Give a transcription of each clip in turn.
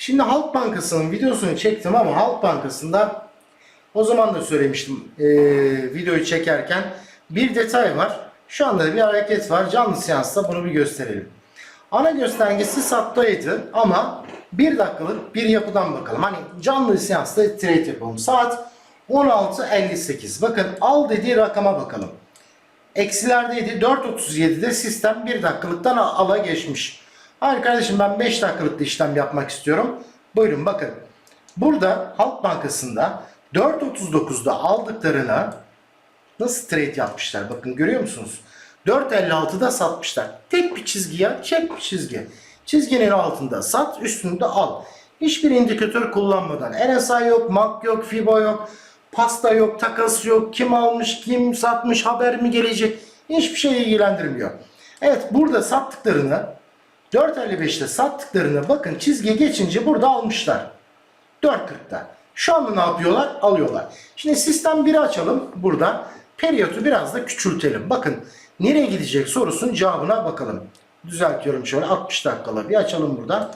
Şimdi Halk Bankası'nın videosunu çektim ama Halk Bankası'nda o zaman da söylemiştim eee, videoyu çekerken bir detay var. Şu anda da bir hareket var. Canlı seansta bunu bir gösterelim. Ana göstergesi sattaydı ama bir dakikalık bir yapıdan bakalım. Hani canlı seansta trade yapalım. Saat 16.58. Bakın al dediği rakama bakalım. Eksilerdeydi. 4.37'de sistem 1 dakikalıktan ala geçmiş. Hayır kardeşim ben 5 dakikalıkta işlem yapmak istiyorum. Buyurun bakın. Burada Halk Bankası'nda 4.39'da aldıklarına nasıl trade yapmışlar? Bakın görüyor musunuz? 4.56'da satmışlar. Tek bir çizgi ya. Çek bir çizgi. Çizginin altında sat, üstünde al. Hiçbir indikatör kullanmadan. RSI yok, MAC yok, FIBO yok. Pasta yok, takas yok. Kim almış, kim satmış, haber mi gelecek? Hiçbir şey ilgilendirmiyor. Evet burada sattıklarını 4.55'te sattıklarını bakın çizgiye geçince burada almışlar. 4.40'da. Şu anda ne yapıyorlar? Alıyorlar. Şimdi sistem 1'i açalım burada. Periyotu biraz da küçültelim. Bakın nereye gidecek sorusunun cevabına bakalım. Düzeltiyorum şöyle 60 dakikalı. Bir açalım burada.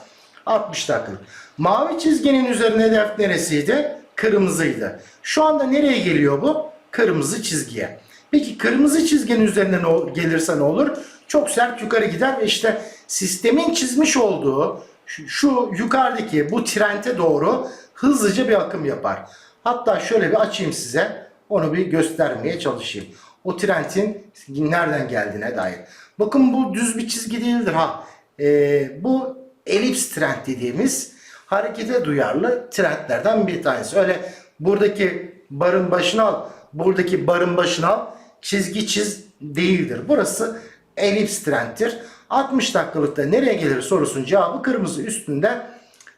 60 dakikalık. Mavi çizginin üzerine hedef neresiydi? Kırmızıydı. Şu anda nereye geliyor bu? Kırmızı çizgiye. Peki kırmızı çizginin üzerine ne gelirse ne olur? Çok sert yukarı gider ve işte sistemin çizmiş olduğu şu, yukarıdaki bu trende doğru hızlıca bir akım yapar. Hatta şöyle bir açayım size. Onu bir göstermeye çalışayım. O trendin nereden geldiğine dair. Bakın bu düz bir çizgi değildir ha. Ee, bu elips trend dediğimiz harekete duyarlı trendlerden bir tanesi. Öyle buradaki barın başına al, buradaki barın başına al, çizgi çiz değildir. Burası elips trendtir. 60 dakikalıkta nereye gelir sorusunun cevabı kırmızı üstünde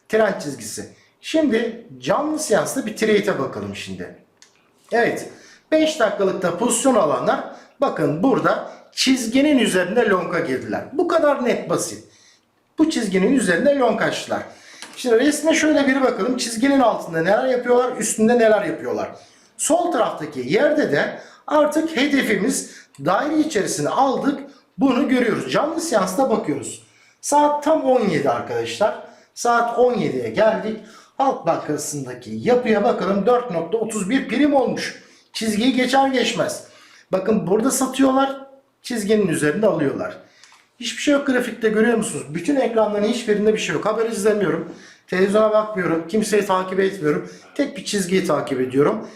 trend çizgisi. Şimdi canlı seansta bir trade'e bakalım şimdi. Evet 5 dakikalıkta pozisyon alanlar bakın burada çizginin üzerinde longa girdiler. Bu kadar net basit. Bu çizginin üzerinde long açtılar. Şimdi resme şöyle bir bakalım. Çizginin altında neler yapıyorlar, üstünde neler yapıyorlar. Sol taraftaki yerde de artık hedefimiz daire içerisine aldık. Bunu görüyoruz. Canlı seansta bakıyoruz. Saat tam 17 arkadaşlar. Saat 17'ye geldik. Halk Bankası'ndaki yapıya bakalım 4.31 prim olmuş. Çizgiyi geçer geçmez. Bakın burada satıyorlar. Çizginin üzerinde alıyorlar. Hiçbir şey yok grafikte görüyor musunuz? Bütün ekranların hiçbirinde bir şey yok. Haber izlemiyorum. Televizyona bakmıyorum. Kimseyi takip etmiyorum. Tek bir çizgiyi takip ediyorum.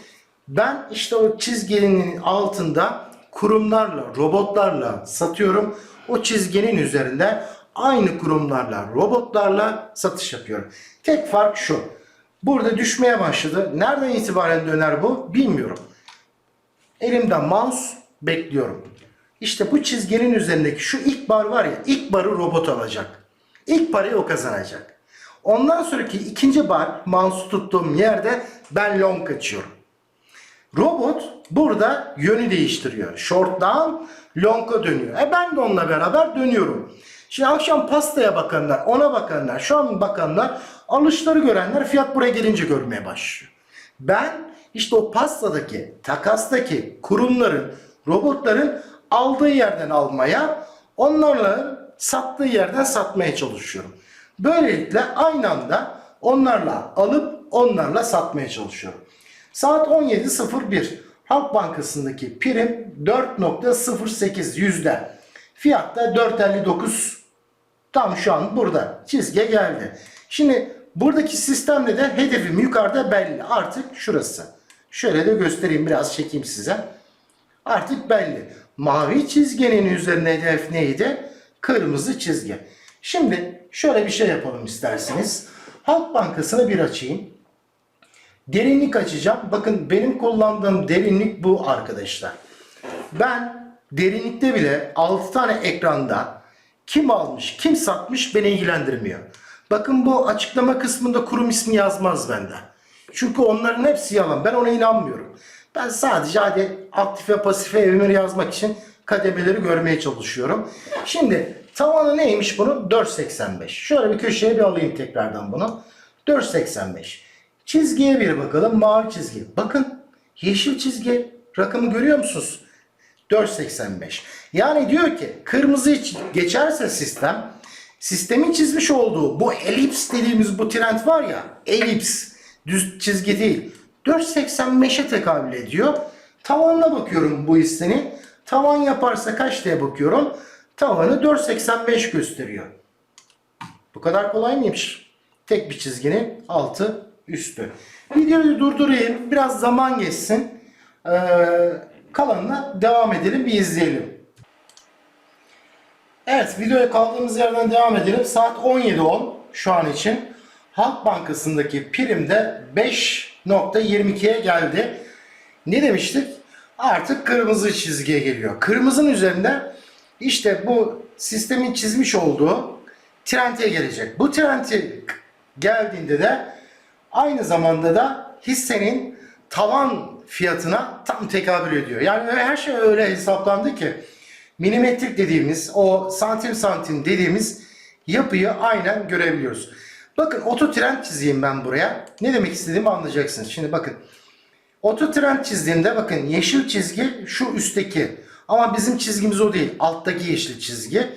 Ben işte o çizginin altında kurumlarla, robotlarla satıyorum. O çizginin üzerinde aynı kurumlarla, robotlarla satış yapıyorum. Tek fark şu. Burada düşmeye başladı. Nereden itibaren döner bu? Bilmiyorum. Elimde mouse bekliyorum. İşte bu çizginin üzerindeki şu ilk bar var ya ilk barı robot alacak. İlk parayı o kazanacak. Ondan sonraki ikinci bar mouse tuttuğum yerde ben long açıyorum. Robot burada yönü değiştiriyor. Short'tan long'a dönüyor. E ben de onunla beraber dönüyorum. Şimdi akşam pastaya bakanlar, ona bakanlar, şu an bakanlar, alışları görenler fiyat buraya gelince görmeye başlıyor. Ben işte o pastadaki, takastaki kurumların, robotların aldığı yerden almaya, onlarla sattığı yerden satmaya çalışıyorum. Böylelikle aynı anda onlarla alıp onlarla satmaya çalışıyorum. Saat 17.01 Halk Bankası'ndaki prim 4.08 yüzde. Fiyat da 4.59 tam şu an burada çizgiye geldi. Şimdi buradaki sistemde de hedefim yukarıda belli. Artık şurası. Şöyle de göstereyim biraz çekeyim size. Artık belli. Mavi çizginin üzerine hedef neydi? Kırmızı çizgi. Şimdi şöyle bir şey yapalım isterseniz. Halk Bankası'nı bir açayım. Derinlik açacağım. Bakın benim kullandığım derinlik bu arkadaşlar. Ben derinlikte bile 6 tane ekranda kim almış, kim satmış beni ilgilendirmiyor. Bakın bu açıklama kısmında kurum ismi yazmaz bende. Çünkü onların hepsi yalan. Ben ona inanmıyorum. Ben sadece hadi aktif ve pasife emir yazmak için kademeleri görmeye çalışıyorum. Şimdi tavanı neymiş bunun? 4.85. Şöyle bir köşeye bir alayım tekrardan bunu. 4.85. Çizgiye bir bakalım. Mavi çizgi. Bakın yeşil çizgi. Rakamı görüyor musunuz? 4.85. Yani diyor ki kırmızı geçerse sistem sistemin çizmiş olduğu bu elips dediğimiz bu trend var ya elips düz çizgi değil 4.85'e tekabül ediyor. Tavanına bakıyorum bu hissenin. Tavan yaparsa kaç diye bakıyorum. Tavanı 4.85 gösteriyor. Bu kadar kolay mıymış? Tek bir çizginin altı üstü. Videoyu durdurayım. Biraz zaman geçsin. Ee, kalanına devam edelim. Bir izleyelim. Evet videoya kaldığımız yerden devam edelim. Saat 17.10 şu an için. Halk Bankası'ndaki prim de 5.22'ye geldi. Ne demiştik? Artık kırmızı çizgiye geliyor. Kırmızının üzerinde işte bu sistemin çizmiş olduğu trende gelecek. Bu trendi geldiğinde de aynı zamanda da hissenin tavan fiyatına tam tekabül ediyor. Yani her şey öyle hesaplandı ki milimetrik dediğimiz o santim santim dediğimiz yapıyı aynen görebiliyoruz. Bakın ototrend çizeyim ben buraya. Ne demek istediğimi anlayacaksınız. Şimdi bakın. Ototrend çizdiğimde bakın yeşil çizgi şu üstteki. Ama bizim çizgimiz o değil. Alttaki yeşil çizgi.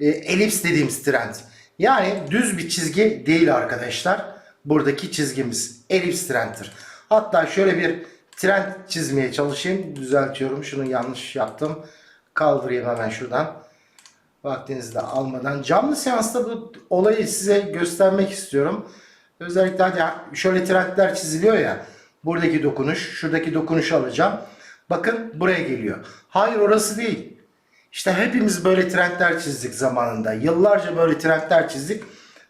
E, elips dediğimiz trend. Yani düz bir çizgi değil arkadaşlar. Buradaki çizgimiz elips trendtir. Hatta şöyle bir trend çizmeye çalışayım. Düzeltiyorum. Şunu yanlış yaptım. Kaldırayım hemen şuradan. Vaktinizi de almadan. Canlı seansta bu olayı size göstermek istiyorum. Özellikle hani şöyle trendler çiziliyor ya. Buradaki dokunuş, şuradaki dokunuşu alacağım. Bakın buraya geliyor. Hayır orası değil. İşte hepimiz böyle trendler çizdik zamanında. Yıllarca böyle trendler çizdik.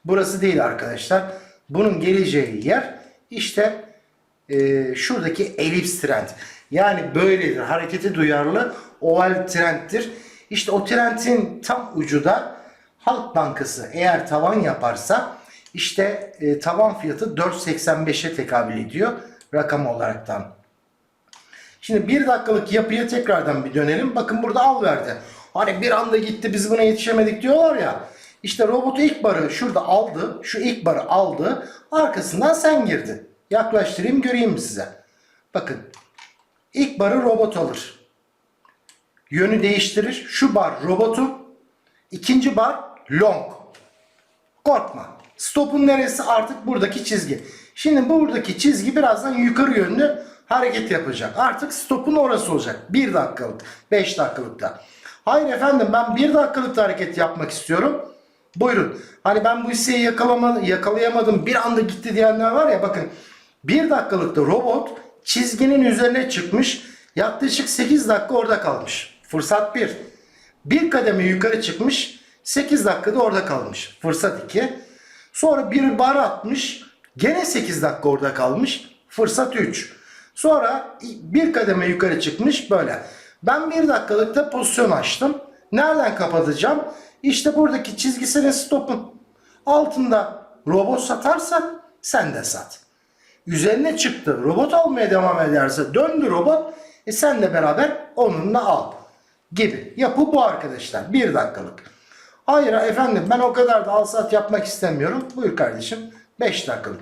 Burası değil arkadaşlar. Bunun geleceği yer işte e, şuradaki elips trend. Yani böyledir. Harekete duyarlı oval trendtir. İşte o trendin tam ucu da Halk Bankası eğer tavan yaparsa işte e, tavan fiyatı 4.85'e tekabül ediyor rakam olaraktan. Şimdi bir dakikalık yapıya tekrardan bir dönelim. Bakın burada al verdi. Hani bir anda gitti biz buna yetişemedik diyorlar ya. İşte robotu ilk barı şurada aldı. Şu ilk barı aldı. Arkasından sen girdin. Yaklaştırayım göreyim size. Bakın. İlk barı robot alır. Yönü değiştirir. Şu bar robotun. ikinci bar long. Korkma. Stopun neresi artık buradaki çizgi. Şimdi buradaki çizgi birazdan yukarı yönlü hareket yapacak. Artık stopun orası olacak. 1 dakikalık, 5 dakikalıkta. Hayır efendim ben 1 dakikalıkta hareket yapmak istiyorum. Buyurun. Hani ben bu hisseyi yakalama, yakalayamadım bir anda gitti diyenler var ya bakın. 1 dakikalıkta robot çizginin üzerine çıkmış. Yaklaşık 8 dakika orada kalmış. Fırsat 1. Bir kademe yukarı çıkmış. 8 dakikada orada kalmış. Fırsat 2. Sonra bir bar atmış. Gene 8 dakika orada kalmış. Fırsat 3. Sonra bir kademe yukarı çıkmış böyle. Ben bir dakikalıkta pozisyon açtım. Nereden kapatacağım? İşte buradaki çizgisinin stopun altında robot satarsa sen de sat. Üzerine çıktı. Robot almaya devam ederse döndü robot. E sen de beraber onunla al. Gibi. Yapı bu arkadaşlar. Bir dakikalık. Hayır efendim ben o kadar da al sat yapmak istemiyorum. Buyur kardeşim. 5 dakikalık.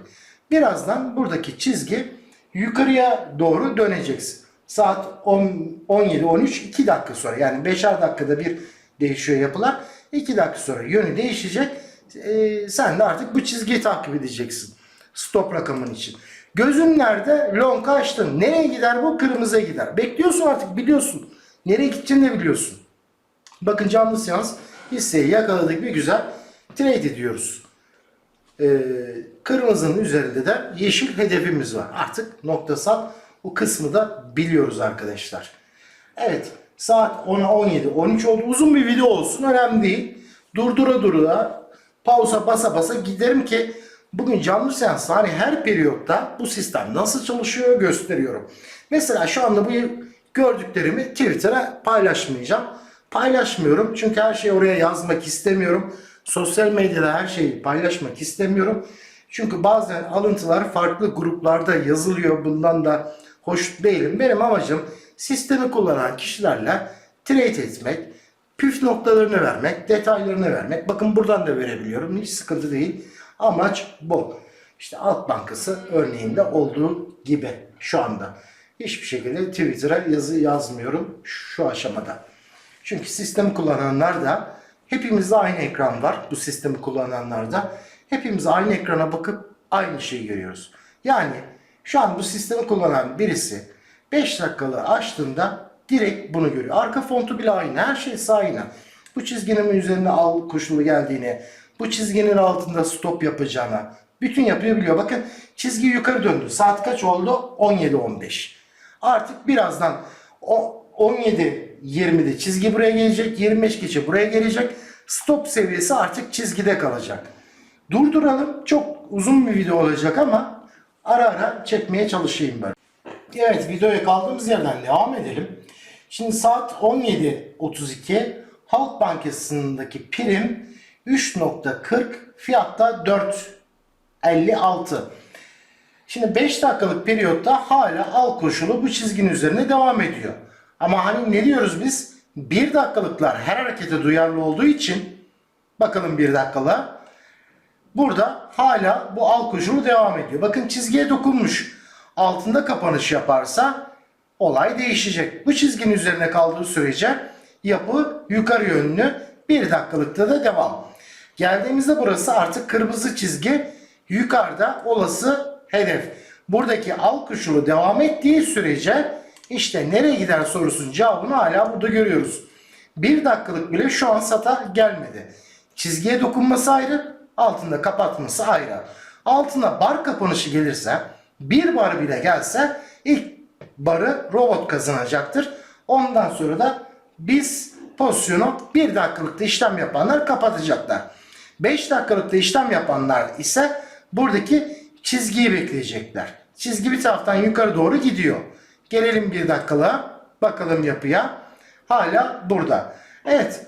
Birazdan buradaki çizgi yukarıya doğru döneceksin. Saat 17-13 2 dakika sonra yani 5'er dakikada bir değişiyor yapılar. 2 dakika sonra yönü değişecek. Ee, sen de artık bu çizgiyi takip edeceksin. Stop rakamın için. Gözün nerede? Long açtın. Nereye gider bu? Kırmızıya gider. Bekliyorsun artık biliyorsun. Nereye gideceğini de biliyorsun. Bakın canlı seans hisseyi yakaladık bir güzel trade ediyoruz. Ee, kırmızının üzerinde de yeşil hedefimiz var. Artık noktasal o kısmı da biliyoruz arkadaşlar. Evet saat 10'a 17 13 oldu. Uzun bir video olsun önemli değil. Durdura durdura pausa basa basa giderim ki bugün canlı seans hani her periyotta bu sistem nasıl çalışıyor gösteriyorum. Mesela şu anda bu gördüklerimi Twitter'a paylaşmayacağım. Paylaşmıyorum çünkü her şeyi oraya yazmak istemiyorum. Sosyal medyada her şeyi paylaşmak istemiyorum. Çünkü bazen alıntılar farklı gruplarda yazılıyor. Bundan da hoş değilim. Benim amacım sistemi kullanan kişilerle trade etmek, püf noktalarını vermek, detaylarını vermek. Bakın buradan da verebiliyorum. Hiç sıkıntı değil. Amaç bu. İşte Alt Bankası örneğinde olduğu gibi şu anda. Hiçbir şekilde Twitter'a yazı yazmıyorum şu aşamada. Çünkü sistemi kullananlar da Hepimizde aynı ekran var bu sistemi kullananlarda. Hepimiz aynı ekrana bakıp aynı şeyi görüyoruz. Yani şu an bu sistemi kullanan birisi 5 dakikalı açtığında direkt bunu görüyor. Arka fontu bile aynı. Her şeysi aynı. Bu çizginin üzerine al koşulu geldiğini, bu çizginin altında stop yapacağını, bütün yapıyı biliyor. Bakın çizgi yukarı döndü. Saat kaç oldu? 17.15. Artık birazdan o 17.20'de çizgi buraya gelecek. 25 geçe buraya gelecek. Stop seviyesi artık çizgide kalacak. Durduralım. Çok uzun bir video olacak ama ara ara çekmeye çalışayım böyle. Evet videoya kaldığımız yerden devam edelim. Şimdi saat 17.32 Halk Bankası'ndaki prim 3.40 fiyatta 4.56. Şimdi 5 dakikalık periyotta hala al koşulu bu çizginin üzerine devam ediyor. Ama hani ne diyoruz biz? 1 dakikalıklar her harekete duyarlı olduğu için bakalım 1 dakikalığa. Burada hala bu al koşulu devam ediyor. Bakın çizgiye dokunmuş. Altında kapanış yaparsa olay değişecek. Bu çizginin üzerine kaldığı sürece yapı yukarı yönlü 1 dakikalıkta da devam. Geldiğimizde burası artık kırmızı çizgi yukarıda olası hedef. Buradaki al koşulu devam ettiği sürece işte nereye gider sorusunun cevabını hala burada görüyoruz. 1 dakikalık bile şu an sata gelmedi. Çizgiye dokunması ayrı, altında kapatması ayrı. Altına bar kapanışı gelirse, bir bar bile gelse ilk barı robot kazanacaktır. Ondan sonra da biz pozisyonu 1 dakikalıkta işlem yapanlar kapatacaklar. 5 dakikalıkta işlem yapanlar ise buradaki çizgiyi bekleyecekler. Çizgi bir taraftan yukarı doğru gidiyor. Gelelim 1 dakikalığa. Bakalım yapıya. Hala burada. Evet.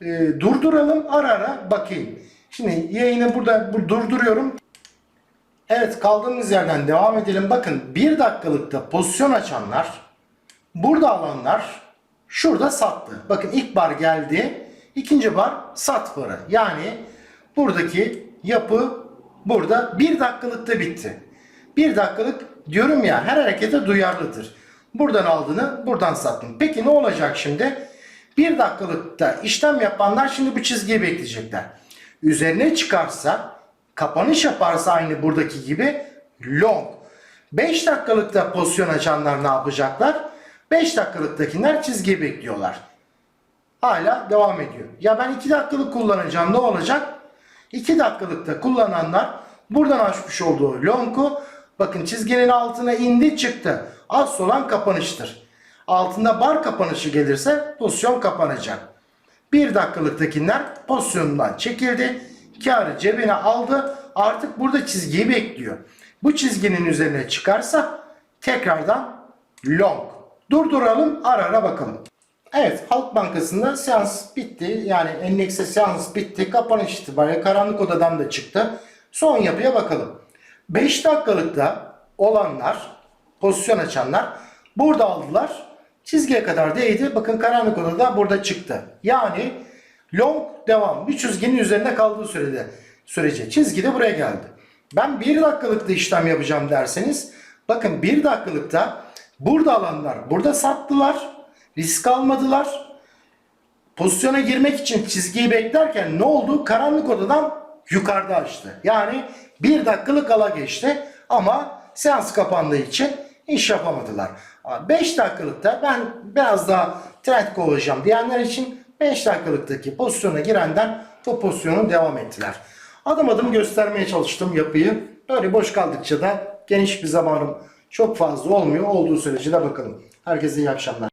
e, durduralım. Ara ara bakayım. Şimdi yayını burada bu- durduruyorum. Evet kaldığımız yerden devam edelim. Bakın 1 dakikalıkta pozisyon açanlar burada alanlar şurada sattı. Bakın ilk bar geldi. ikinci bar sat barı. Yani buradaki yapı burada 1 dakikalıkta bitti. 1 dakikalık diyorum ya her harekete duyarlıdır. Buradan aldığını buradan sattın. Peki ne olacak şimdi? 1 dakikalıkta işlem yapanlar şimdi bu çizgiyi bekleyecekler. Üzerine çıkarsa kapanış yaparsa aynı buradaki gibi long. 5 dakikalıkta pozisyon açanlar ne yapacaklar? 5 dakikalıktakiler çizgiyi bekliyorlar. Hala devam ediyor. Ya ben 2 dakikalık kullanacağım ne olacak? 2 dakikalıkta kullananlar buradan açmış olduğu long'u bakın çizginin altına indi çıktı. Az olan kapanıştır. Altında bar kapanışı gelirse pozisyon kapanacak. 1 dakikalıktakiler pozisyonundan çekildi. Karı cebine aldı. Artık burada çizgiyi bekliyor. Bu çizginin üzerine çıkarsa tekrardan long. Durduralım ara ara bakalım. Evet Halk Bankası'nda seans bitti. Yani endekse seans bitti. Kapanış itibariyle karanlık odadan da çıktı. Son yapıya bakalım. 5 dakikalıkta olanlar, pozisyon açanlar burada aldılar. Çizgiye kadar değdi. Bakın karanlık odada burada çıktı. Yani long devam. Bir çizginin üzerinde kaldığı sürede sürece çizgi de buraya geldi. Ben 1 dakikalıkta işlem yapacağım derseniz bakın 1 dakikalıkta burada alanlar burada sattılar. Risk almadılar. Pozisyona girmek için çizgiyi beklerken ne oldu? Karanlık odadan yukarıda açtı. Yani 1 dakikalık ala geçti ama seans kapandığı için iş yapamadılar. 5 dakikalıkta ben biraz daha trend kovalayacağım diyenler için 5 dakikalıktaki pozisyona girenden bu pozisyonu devam ettiler. Adım adım göstermeye çalıştım yapıyı. Böyle boş kaldıkça da geniş bir zamanım çok fazla olmuyor. Olduğu sürece de bakalım. Herkese iyi akşamlar.